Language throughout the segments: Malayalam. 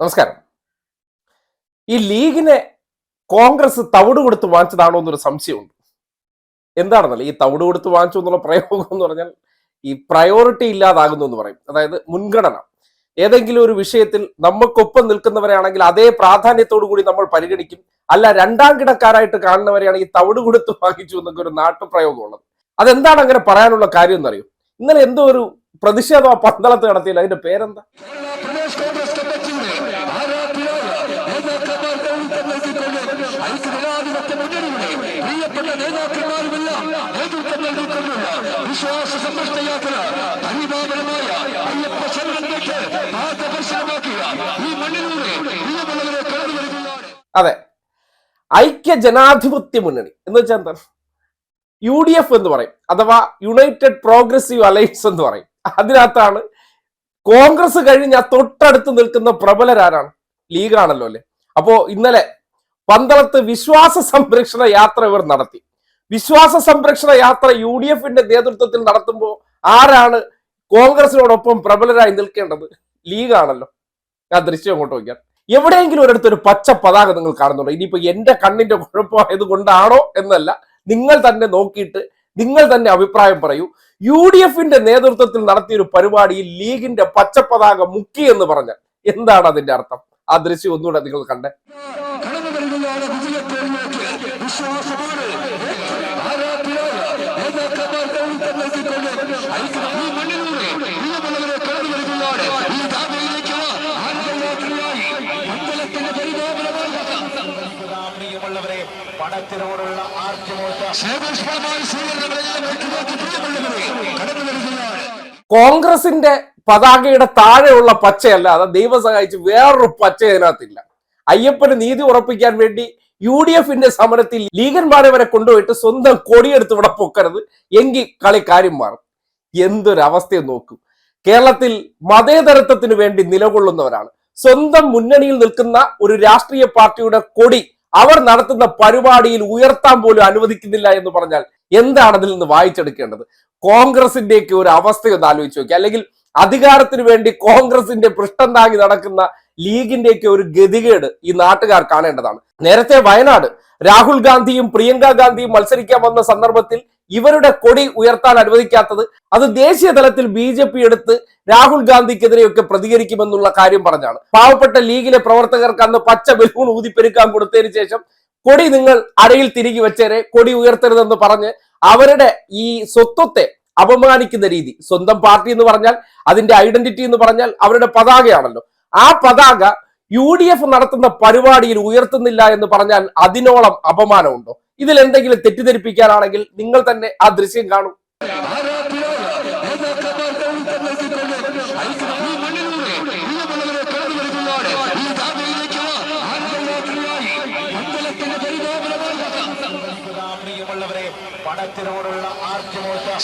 നമസ്കാരം. ഈ ലീഗിനെ കോൺഗ്രസ് തവിട് കൊടുത്ത് വാങ്ങിച്ചതാണോ എന്നൊരു സംശയമുണ്ട്. എന്താണെന്നല്ല ഈ തവിട് കൊടുത്ത് വാങ്ങിച്ചു എന്നുള്ള പ്രയോഗം എന്ന് പറഞ്ഞാൽ ഈ പ്രയോറിറ്റി ഇല്ലാതാകുന്നു എന്ന് പറയും. അതായത് മുൻഗണന. ഏതെങ്കിലും ഒരു വിഷയത്തിൽ നമുക്കൊപ്പം നിൽക്കുന്നവരാണെങ്കിൽ അതേ പ്രാധാന്യത്തോടു കൂടി നമ്മൾ പരിഗണിക്കും. അല്ല രണ്ടാം കിടക്കാരായിട്ട് കാണുന്നവരെയാണെങ്കിൽ തവിട് കൊടുത്ത് വാങ്ങിച്ചു എന്നൊക്കെ ഒരു നാട്ടുപ്രയോഗമുള്ളത്. അതെന്താണ് അങ്ങനെ പറയാനുള്ള കാര്യം എന്നറിയും? ഇന്നലെ എന്തോ ഒരു പ്രതിഷേധം പന്തളത്ത് നടത്തിയില്ല. അതിന്റെ പേരെന്താ? വിശ്വാസ സംരക്ഷണ യാത്ര പരിപാലനമായ അയ്യപ്പ ശരണത്തേക്ക് ആദ്യപരിശീലമാക്കിയ ഈ മണ്ണിലൂടെ പ്രിയമുള്ളവരെ കടന്നു അതെ. ഐക്യ ജനാധിപത്യ മുന്നണി എന്ന് വെച്ചാൽ എന്താ? യു ഡി എഫ് എന്ന് പറയും അഥവാ യുണൈറ്റഡ് പ്രോഗ്രസീവ് അലയൻസ് എന്ന് പറയും. അതിനകത്താണ് കോൺഗ്രസ് കഴിഞ്ഞ തൊട്ടടുത്ത് നിൽക്കുന്ന പ്രബലരാരാണ് ലീഗാണല്ലോ അല്ലെ? അപ്പോ ഇന്നലെ പന്തളത്ത് വിശ്വാസ സംരക്ഷണ യാത്ര ഇവർ നടത്തി. വിശ്വാസ സംരക്ഷണ യാത്ര യു ഡി എഫിന്റെ നേതൃത്വത്തിൽ നടത്തുമ്പോൾ ആരാണ് കോൺഗ്രസിനോടൊപ്പം പ്രബലരായി നിൽക്കേണ്ടത്? ലീഗാണല്ലോ. ഞാൻ ദൃശ്യം അങ്ങോട്ട് നോക്കിയാൽ എവിടെയെങ്കിലും ഒരിടത്ത് ഒരു പച്ച പതാക നിങ്ങൾ കാണുന്നുണ്ടോ? ഇനിയിപ്പോ എന്റെ കണ്ണിന്റെ കുഴപ്പമായത് കൊണ്ടാണോ എന്നല്ല. നിങ്ങൾ തന്നെ നോക്കിയിട്ട് നിങ്ങൾ തന്നെ അഭിപ്രായം പറയൂ. യു ഡി എഫിന്റെ നേതൃത്വത്തിൽ നടത്തിയ ഒരു പരിപാടിയിൽ ലീഗിന്റെ പച്ച പതാക മുക്കി എന്ന് പറഞ്ഞാൽ എന്താണ് അതിന്റെ അർത്ഥം? ആ ദൃശ്യം ഒന്നുകൂടെ നിങ്ങൾ കണ്ടേ കടന്നു വരികയാണ് വിജയത്തേരിലേക്ക് വിശ്വാസമാണ് ആരാധ്യരായ നേതാക്കന്മാർക്ക് ഐക്യം നൽകിക്കൊണ്ട് ഐക്യ- ഈ മണ്ണിലൂടെ പ്രിയമുള്ളവരെ കടന്നു വരികയാണ് ഈ ദാബയിലേക്ക് ആനന്ദയാത്രയായി മണ്ഡലത്തിന്റെ പരിപാലനമായി പ്രിയമുള്ളവരെ വരികയാണ് കോൺഗ്രസിന്റെ പതാകയുടെ താഴെയുള്ള പച്ചയല്ല അത് ദൈവം സഹായിച്ച് വേറൊരു പച്ച ഇതിനകത്തില്ല. അയ്യപ്പന് നീതി ഉറപ്പിക്കാൻ വേണ്ടി യു ഡി എഫിന്റെ സമരത്തിൽ ലീഗന്മാരെ വരെ കൊണ്ടുപോയിട്ട് സ്വന്തം കൊടിയെടുത്ത് ഇവിടെ പൊക്കരുത്. എങ്കിൽ കളി കാര്യം മാറും. എന്തൊരവസ്ഥയും നോക്കൂ. കേരളത്തിൽ മതേതരത്വത്തിന് വേണ്ടി നിലകൊള്ളുന്നവരാണ്. സ്വന്തം മുന്നണിയിൽ നിൽക്കുന്ന ഒരു രാഷ്ട്രീയ പാർട്ടിയുടെ കൊടി അവർ നടത്തുന്ന പരിപാടിയിൽ ഉയർത്താൻ പോലും അനുവദിക്കുന്നില്ല എന്ന് പറഞ്ഞാൽ എന്താണ് അതിൽ നിന്ന് വായിച്ചെടുക്കേണ്ടത്? കോൺഗ്രസിന്റെയൊക്കെ ഒരു അവസ്ഥയൊന്ന് ആലോചിച്ച് നോക്കി അല്ലെങ്കിൽ അധികാരത്തിന് വേണ്ടി കോൺഗ്രസിന്റെ പൃഷ്ഠം താങ്ങി നടക്കുന്ന ലീഗിന്റെയൊക്കെ ഒരു ഗതികേട് ഈ നാട്ടുകാർ കാണേണ്ടതാണ്. നേരത്തെ വയനാട് രാഹുൽ ഗാന്ധിയും പ്രിയങ്ക ഗാന്ധിയും മത്സരിക്കാൻ വന്ന സന്ദർഭത്തിൽ ഇവരുടെ കൊടി ഉയർത്താൻ അനുവദിക്കാത്തത് അത് ദേശീയ തലത്തിൽ ബി ജെ പി എടുത്ത് രാഹുൽ ഗാന്ധിക്കെതിരെയൊക്കെ പ്രതികരിക്കുമെന്നുള്ള കാര്യം പറഞ്ഞാണ്. പാവപ്പെട്ട ലീഗിലെ പ്രവർത്തകർക്ക് അന്ന് പച്ച ബലൂൺ ഊതിപ്പെരുക്കാൻ കൊടുത്തതിന് ശേഷം കൊടി നിങ്ങൾ അരയിൽ തിരികെ വെച്ചേരെ കൊടി ഉയർത്തരുതെന്ന് പറഞ്ഞ് അവരുടെ ഈ സ്വത്വത്തെ അപമാനിക്കുന്ന രീതി. സ്വന്തം പാർട്ടി എന്ന് പറഞ്ഞാൽ അതിന്റെ ഐഡന്റിറ്റി എന്ന് പറഞ്ഞാൽ അവരുടെ പതാകയാണല്ലോ. ആ പതാക യു ഡി എഫ് നടത്തുന്ന പരിപാടിയിൽ ഉയർത്തുന്നില്ല എന്ന് പറഞ്ഞാൽ അതിനോളം അപമാനമുണ്ടോ? ഇതിൽ എന്തെങ്കിലും തെറ്റിദ്ധരിപ്പിക്കാനാണെങ്കിൽ നിങ്ങൾ തന്നെ ആ ദൃശ്യം കാണൂ ആരാധ്യരായ നേതാക്കന്മാർക്ക് ഐക്യം നൽകിക്കൊണ്ട് ഐക്യ- ഈ മണ്ണിലൂടെ പ്രിയമുള്ളവരെ കടന്നു വരികയാണ് ഈ ദാബയിലേക്ക് ആനന്ദയാത്രയായി മണ്ഡലത്തിന്റെ പരിപാലനമായി പ്രിയമുള്ളവരെ പ്രിയമുള്ളവരെ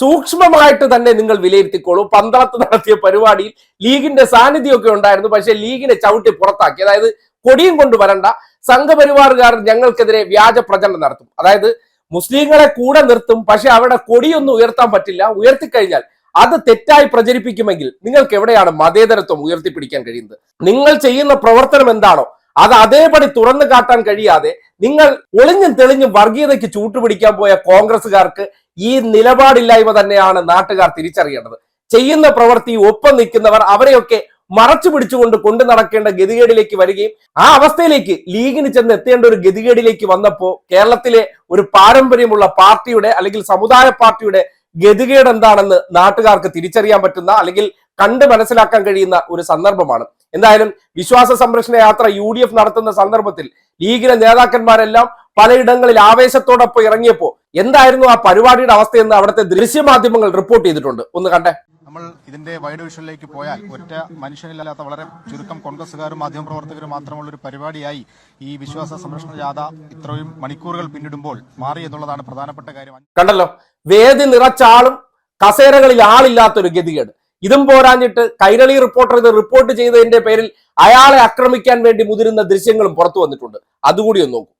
സൂക്ഷ്മമായിട്ട് തന്നെ നിങ്ങൾ വിലയിരുത്തിക്കോളൂ. പന്തളത്ത് നടത്തിയ പരിപാടിയിൽ ലീഗിന്റെ സാന്നിധ്യമൊക്കെ ഉണ്ടായിരുന്നു. പക്ഷെ ലീഗിനെ ചവിട്ടി പുറത്താക്കി. അതായത് കൊടിയും കൊണ്ട് വരണ്ട. സംഘപരിവാറുകാർ ഞങ്ങൾക്കെതിരെ വ്യാജ പ്രചരണം നടത്തും. അതായത് മുസ്ലിങ്ങളെ കൂടെ നിർത്തും. പക്ഷെ അവിടെ കൊടിയൊന്നും ഉയർത്താൻ പറ്റില്ല. ഉയർത്തിക്കഴിഞ്ഞാൽ അത് തെറ്റായി പ്രചരിപ്പിക്കുമെങ്കിൽ നിങ്ങൾക്ക് എവിടെയാണ് മതേതരത്വം ഉയർത്തിപ്പിടിക്കാൻ കഴിയുന്നത്? നിങ്ങൾ ചെയ്യുന്ന പ്രവർത്തനം എന്താണോ അത് അതേപടി തുറന്നു കാട്ടാൻ കഴിയാതെ നിങ്ങൾ ഒളിഞ്ഞും തെളിഞ്ഞും വർഗീയതയ്ക്ക് ചൂട്ടുപിടിക്കാൻ പോയ കോൺഗ്രസ്സുകാർക്ക് ഈ നിലപാടില്ലായ്മ തന്നെയാണ് നാട്ടുകാർ തിരിച്ചറിയേണ്ടത്. ചെയ്യുന്ന പ്രവൃത്തി ഒപ്പം നിൽക്കുന്നവർ അവരെയൊക്കെ മറച്ചു പിടിച്ചുകൊണ്ട് കൊണ്ടു നടക്കേണ്ട ഗതികേടിലേക്ക് വരികയും ആ അവസ്ഥയിലേക്ക് ലീഗിന് ചെന്ന് എത്തേണ്ട ഒരു ഗതികേടിലേക്ക് വന്നപ്പോ കേരളത്തിലെ ഒരു പാരമ്പര്യമുള്ള പാർട്ടിയുടെ അല്ലെങ്കിൽ സമുദായ പാർട്ടിയുടെ ഗതികേട് എന്താണെന്ന് നാട്ടുകാർക്ക് തിരിച്ചറിയാൻ പറ്റുന്ന അല്ലെങ്കിൽ കണ്ട് മനസ്സിലാക്കാൻ കഴിയുന്ന ഒരു സന്ദർഭമാണ്. എന്തായാലും വിശ്വാസ സംരക്ഷണ യാത്ര യു ഡി എഫ് നടത്തുന്ന സന്ദർഭത്തിൽ ലീഗിലെ നേതാക്കന്മാരെല്ലാം പലയിടങ്ങളിൽ ആവേശത്തോടൊപ്പം ഇറങ്ങിയപ്പോ എന്തായിരുന്നു ആ പരിപാടിയുടെ അവസ്ഥയെന്ന് അവിടുത്തെ ദൃശ്യമാധ്യമങ്ങൾ റിപ്പോർട്ട് ചെയ്തിട്ടുണ്ട്. ഒന്ന് കണ്ടേ. നമ്മൾ ഇതിന്റെ വൈഡ് വിഷനിലേക്ക് പോയാൽ ഒറ്റ മനുഷ്യനില്ലാത്ത വളരെ ചുരുക്കം കോൺഗ്രസുകാരും മാധ്യമപ്രവർത്തകരും മാത്രമുള്ള ഒരു പരിപാടിയായി ഈ വിശ്വാസ സംരക്ഷണ ജാഥ ഇത്രയും മണിക്കൂറുകൾ പിന്നിടുമ്പോൾ മാറി എന്നുള്ളതാണ് പ്രധാനപ്പെട്ട കാര്യം. കണ്ടല്ലോ. വേദി നിറച്ചാളും കസേരകളിൽ ആളില്ലാത്തൊരു ഗതികേട്. ഇതും പോരാഞ്ഞിട്ട് കൈരളി റിപ്പോർട്ടർ ഇത് റിപ്പോർട്ട് ചെയ്തതിന്റെ പേരിൽ അയാളെ ആക്രമിക്കാൻ വേണ്ടി മുതിരുന്ന ദൃശ്യങ്ങളും പുറത്തു വന്നിട്ടുണ്ട്. അതുകൂടി ഒന്ന് നോക്കൂ.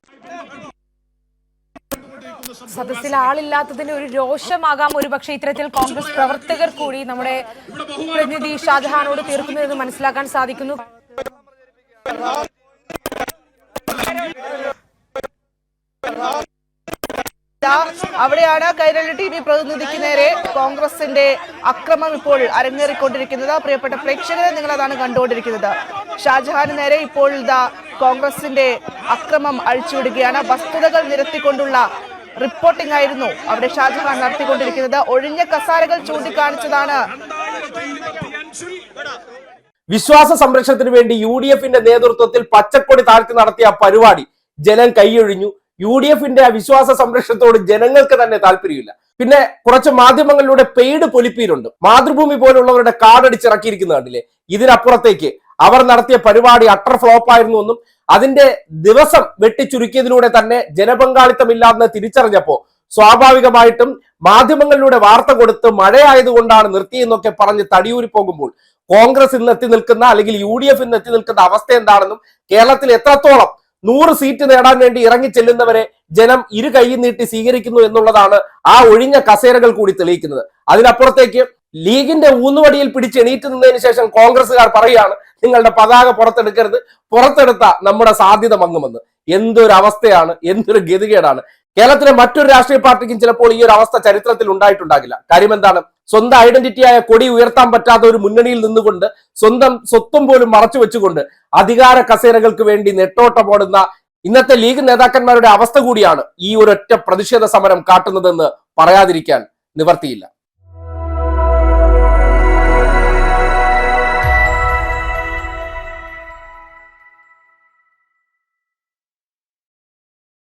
സദസ്സിൽ ആളില്ലാത്തതിന് ഒരു രോഷമാകാം ഒരുപക്ഷെ ഇത്തരത്തിൽ കോൺഗ്രസ് പ്രവർത്തകർ കൂടി നമ്മുടെ പ്രതിനിധി ഷാജഹാനോട് തീർക്കുന്നതെന്ന് മനസ്സിലാക്കാൻ സാധിക്കുന്നു. അവിടെയാണ് കൈരളി ടി വി പ്രതിനിധിക്ക് നേരെ കോൺഗ്രസിന്റെ അക്രമം ഇപ്പോൾ അരങ്ങേറിക്കൊണ്ടിരിക്കുന്നത്. പ്രിയപ്പെട്ട പ്രേക്ഷകരെ നിങ്ങൾ അതാണ് കണ്ടുകൊണ്ടിരിക്കുന്നത്. ഷാജഹാന് നേരെ ഇപ്പോൾ ഇതാ കോൺഗ്രസിന്റെ അക്രമം അഴിച്ചുവിടുകയാണ്. വസ്തുതകൾ നിരത്തിക്കൊണ്ടുള്ള റിപ്പോർട്ടിംഗ് ആയിരുന്നു അവിടെ ഷാജഹാൻ നടത്തിക്കൊണ്ടിരിക്കുന്നത്. ഒഴിഞ്ഞ കസാരകൾ ചൂണ്ടിക്കാണിച്ചതാണ്. വിശ്വാസ സംരക്ഷണത്തിന് വേണ്ടി യു ഡി എഫിന്റെ നേതൃത്വത്തിൽ പച്ചക്കൊടി താഴ്ത്തി നടത്തിയ പരിപാടി ജലം കൈയൊഴിഞ്ഞു. യു ഡി എഫിന്റെ അവിശ്വാസ വിശ്വാസ സംരക്ഷണത്തോട് ജനങ്ങൾക്ക് തന്നെ താല്പര്യമില്ല. പിന്നെ കുറച്ച് മാധ്യമങ്ങളിലൂടെ പെയ്ഡ് പൊലിപ്പീരുണ്ട്. മാതൃഭൂമി പോലുള്ളവരുടെ കാർഡടിച്ചിറക്കിയിരിക്കുന്നത് കണ്ടില്ലേ? ഇതിനപ്പുറത്തേക്ക് അവർ നടത്തിയ പരിപാടി അട്ടർ ഫ്ലോപ്പ് ആയിരുന്നു എന്നും അതിന്റെ ദിവസം വെട്ടിച്ചുരുക്കിയതിലൂടെ തന്നെ ജനപങ്കാളിത്തമില്ലാന്ന് തിരിച്ചറിഞ്ഞപ്പോ സ്വാഭാവികമായിട്ടും മാധ്യമങ്ങളിലൂടെ വാർത്ത കൊടുത്ത് മഴയായതുകൊണ്ടാണ് നിർത്തിയെന്നൊക്കെ പറഞ്ഞ് തടിയൂരി പോകുമ്പോൾ കോൺഗ്രസ് ഇന്ന് എത്തി നിൽക്കുന്ന അല്ലെങ്കിൽ യു ഡി എഫ് ഇന്ന് എത്തി നിൽക്കുന്ന അവസ്ഥ എന്താണെന്നും കേരളത്തിൽ എത്രത്തോളം നൂറ് സീറ്റ് നേടാൻ വേണ്ടി ഇറങ്ങി ചെല്ലുന്നവരെ ജനം ഇരു കൈ നീട്ടി സ്വീകരിക്കുന്നു എന്നുള്ളതാണ് ആ ഒഴിഞ്ഞ കസേരകൾ കൂടി തെളിയിക്കുന്നത്. അതിനപ്പുറത്തേക്ക് ലീഗിന്റെ ഊന്നുവടിയിൽ പിടിച്ച് എണീറ്റ് നിന്നതിന് ശേഷം കോൺഗ്രസ്സുകാർ പറയുകയാണ് നിങ്ങളുടെ പതാക പുറത്തെടുക്കരുത്. പുറത്തെടുത്ത നമ്മുടെ സാധ്യത മങ്ങുമെന്ന്. എന്തൊരു അവസ്ഥയാണ് എന്തൊരു ഗതികേടാണ്. കേരളത്തിലെ മറ്റൊരു രാഷ്ട്രീയ പാർട്ടിക്കും ചിലപ്പോൾ ഈ ഒരു അവസ്ഥ ചരിത്രത്തിൽ ഉണ്ടായിട്ടുണ്ടാകില്ല. കാര്യം എന്താണ്? സ്വന്തം ഐഡന്റിറ്റിയായ കൊടി ഉയർത്താൻ പറ്റാത്ത ഒരു മുന്നണിയിൽ നിന്നുകൊണ്ട് സ്വന്തം സ്വത്തും പോലും മറച്ചു വെച്ചുകൊണ്ട് അധികാര കസേരകൾക്ക് വേണ്ടി നെട്ടോട്ടമോടുന്ന ഇന്നത്തെ ലീഗ് നേതാക്കന്മാരുടെ അവസ്ഥ കൂടിയാണ് ഈ ഒരൊറ്റ പ്രതിഷേധ സമരം കാട്ടുന്നതെന്ന് പറയാതിരിക്കാൻ നിവർത്തിയില്ല.